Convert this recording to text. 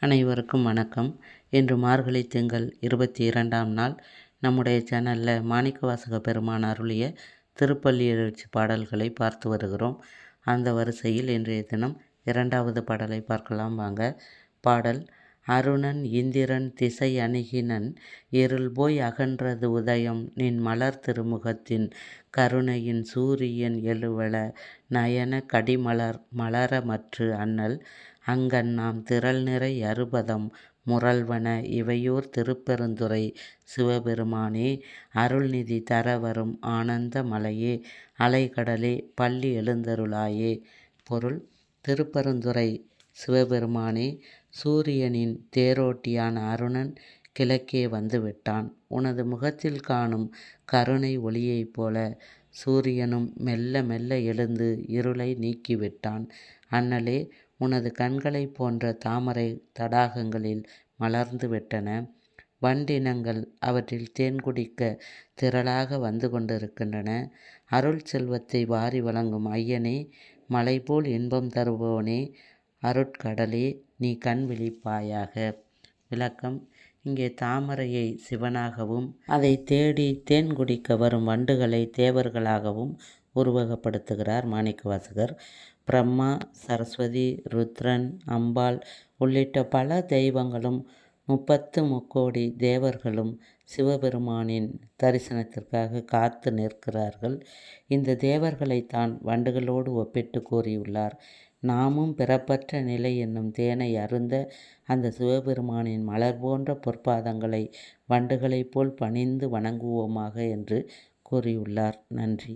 அனைவருக்கும் வணக்கம். இன்று மார்கழி திங்கள் இருபத்தி இரண்டாம் நாள். நம்முடைய சேனலில் மாணிக்கவாசக பெருமான் அருளிய திருப்பள்ளி எழுச்சி பாடல்களை பார்த்து வருகிறோம். அந்த வரிசையில் இன்றைய தினம் இரண்டாவது பாடலை பார்க்கலாம் வாங்க. பாடல் அருணன் இந்திரன் திசை அணுகினன் இருள் போய் அகன்றது உதயம் நின் மலர் திருமுகத்தின் கருணையின் சூரியன் எழுவள நயன கடிமலர் மலர மற்று அண்ணல் அங்கன் நாம் திரள் நிறை அறுபதம் முரல்வன இவையோர் திருப்பெருந்துறை சிவபெருமானே அருள்நிதி தர வரும் ஆனந்த மலையே அலைகடலே பள்ளி எழுந்தருளாயே பொருள் திருப்பெருந்துறை சிவபெருமானே சூரியனின் தேரோட்டியான அருணன் கிழக்கே வந்துவிட்டான். உனது முகத்தில் காணும் கருணை ஒளியைப் போல சூரியனும் மெல்ல மெல்ல எழுந்து இருளை நீக்கிவிட்டான். அண்ணலே உனது கண்களைப் போன்ற தாமரை தடாகங்களில் மலர்ந்து விட்டன. வண்டினங்கள் அவற்றில் தேன் குடிக்க திரளாக வந்து கொண்டிருக்கின்றன. அருள் செல்வத்தை வாரி வழங்கும் ஐயனே மலைபோல் இன்பம் தருபவனே அருட்கடலே நீ கண் விழிப்பாயாக. விளக்கம். இங்கே தாமரையை சிவனாகவும் அதை தேடி தேன் குடிக்க வரும் வண்டுகளை தேவர்களாகவும் உருவகப்படுத்துகிறார் மாணிக்கவாசகர். பிரம்மா சரஸ்வதி ருத்ரன் அம்பாள் உள்ளிட்ட பல தெய்வங்களும் முப்பத்து முக்கோடி தேவர்களும் சிவபெருமானின் தரிசனத்திற்காக காத்து நிற்கிறார்கள். இந்த தேவர்களை தான் வண்டுகளோடு ஒப்பிட்டு கூறியுள்ளார். நாமும் பிறப்பற்ற நிலை என்னும் தேனை அருந்த அந்த சிவபெருமானின் மலர் போன்ற பொற்பாதங்களை வண்டுகளைப் போல் பணிந்து வணங்குவோமாக என்று கூறியுள்ளார். நன்றி.